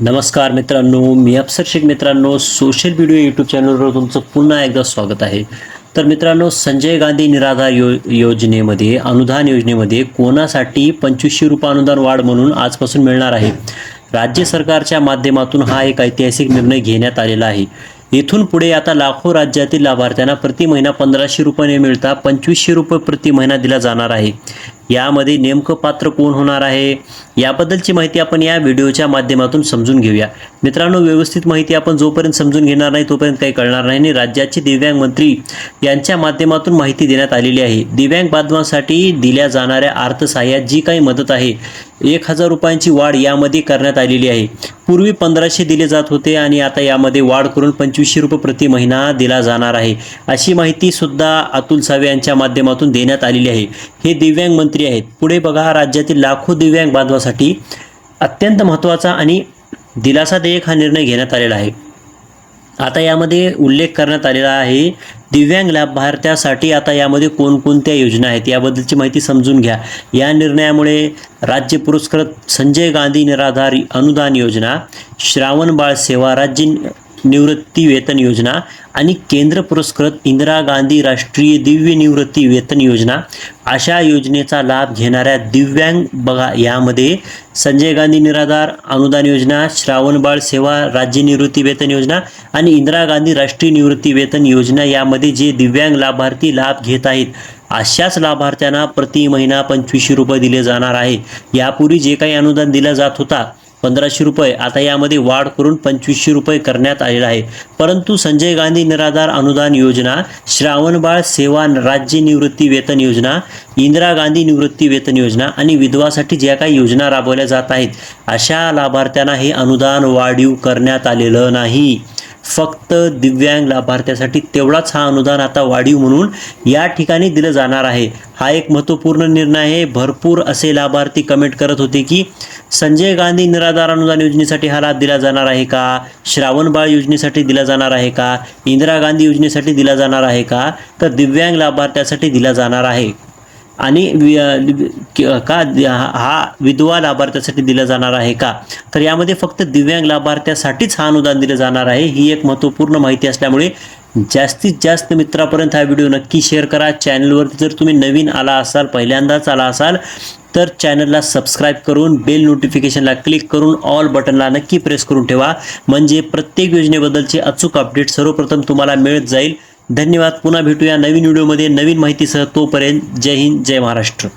नमस्कार मित्रांनो मी अप्सर शेख मित्रांनो सोशल मीडिया यूट्यूब चॅनलवर तुमचं पुन्हा एकदा स्वागत आहे. तर मित्रांनो संजय गांधी निराधार यो योजनेमध्ये अनुदान योजनेमध्ये कोणासाठी पंचवीसशे रुपये अनुदान वाढ म्हणून आजपासून मिळणार आहे? राज्य सरकारच्या माध्यमातून हा एक ऐतिहासिक निर्णय घेण्यात आलेला आहे. येथून पुढे आता लाखो राज्यातील लाभार्थ्यांना प्रति महिना पंधराशे रुपये मिळता पंचवीसशे रुपये प्रति महिना दिला जाणार आहे. यामध्ये नेमकं पात्र कोण होणार आहे? याबद्दलची माहिती आपण या व्हिडिओच्या माध्यमातून समजून घेऊया. मित्रांनो व्यवस्थित माहिती आपण जोपर्यंत समजून घेणार नाही तोपर्यंत काही कळणार नाही आणि राज्याचे दिव्यांग मंत्री यांच्या माध्यमातून माहिती देण्यात आलेली आहे. दिव्यांग बांधवांसाठी दिल्या जाणाऱ्या अर्थसहाय्यात जी काही मदत आहे एक हजार रुपयांची वाढ यामध्ये करण्यात आलेली आहे. पूर्वी पंधराशे दिले जात होते आणि आता यामध्ये वाढ करून पंचवीसशे रुपये प्रति महिना दिला जाणार आहे. अशी माहिती सुद्धा अतुल सावे यांच्या माध्यमातून देण्यात आलेली आहे. हे दिव्यांग मंत्री आहेत. पुढे बघा राज्यातील लाखो दिव्यांग बांधवासाठी अत्यंत महत्त्वाचा आणि दिलासादायक हा निर्णय घेण्यात आलेला आहे. आता यामध्ये उल्लेख करण्यात आलेला आहे दिव्यांग लाभार्थ्यासाठी आता यामध्ये कोणकोणत्या योजना आहेत याबद्दलची माहिती समजून घ्या. या निर्णयामुळे राज्य पुरस्कृत संजय गांधी निराधार अनुदान योजना श्रावण बाळ सेवा राज्य निवृत्ती वेतन योजना आणि केंद्र पुरस्कृत इंदिरा गांधी राष्ट्रीय दिव्य निवृत्ती वेतन योजना अशा योजनेचा लाभ घेणाऱ्या दिव्यांग बघा यामध्ये संजय गांधी निराधार अनुदान योजना श्रावणबाळ सेवा राज्य निवृत्ती वेतन योजना आणि इंदिरा गांधी राष्ट्रीय निवृत्ती वेतन योजना यामध्ये जे दिव्यांग लाभार्थी लाभ घेत आहेत अशाच लाभार्थ्यांना प्रति महिना पंचवीसशे रुपये दिले जाणार आहे. यापूर्वी जे काही अनुदान दिला जात होता पंधराशे रुपये. आता यामध्ये वाढ करून पंचवीसशे रुपये करण्यात आलेला आहे. परंतु संजय गांधी निराधार अनुदान योजना श्रावणबाळ सेवा राज्य निवृत्ती वेतन योजना इंदिरा गांधी निवृत्ती वेतन योजना आणि विधवासाठी ज्या काही योजना राबवल्या जात आहेत अशा लाभार्थ्यांना हे अनुदान वाढीव करण्यात आलेलं नाही. फक्त दिव्यांग लाभार्थ्यासाठी तेवढाच हा अनुदान आता वाढीव म्हणून या ठिकाणी दिलं जाणार आहे. हा एक महत्त्वपूर्ण निर्णय आहे. भरपूर असे लाभार्थी कमेंट करत होते की संजय गांधी निराधार अनुदान योजनेसाठी हा लाभ दिला जाणार आहे का? श्रावण बाळ योजनेसाठी दिला जाणार आहे का? इंदिरा गांधी योजनेसाठी दिला जाणार आहे का? तर दिव्यांग लाभार्थ्यासाठी दिला जाणार आहे. आणि वि- का हा विधवा लाभार्थ्यासाठी दिला जाणार आहे का? तर यामध्ये फक्त दिव्यांग लाभार्थ्यासाठीच हा अनुदान दिलं जाणार आहे ही एक महत्त्वपूर्ण माहिती असल्यामुळे जास्तीत जास्त मित्रापर्यंत हा व्हिडिओ नक्की शेअर करा. चॅनलवरती जर तुम्ही नवीन आला असाल पहिल्यांदाच आला असाल तर चॅनलला सबस्क्राईब करून बेल नोटिफिकेशनला क्लिक करून ऑल बटनला नक्की प्रेस करून ठेवा. म्हणजे प्रत्येक योजनेबद्दलचे अचूक अपडेट सर्वप्रथम तुम्हाला मिळत जाईल. धन्यवाद. पुन्हा भेटूया नवीन व्हिडिओमध्ये. नवीन माहितीसह तोपर्यंत जय हिंद जय महाराष्ट्र.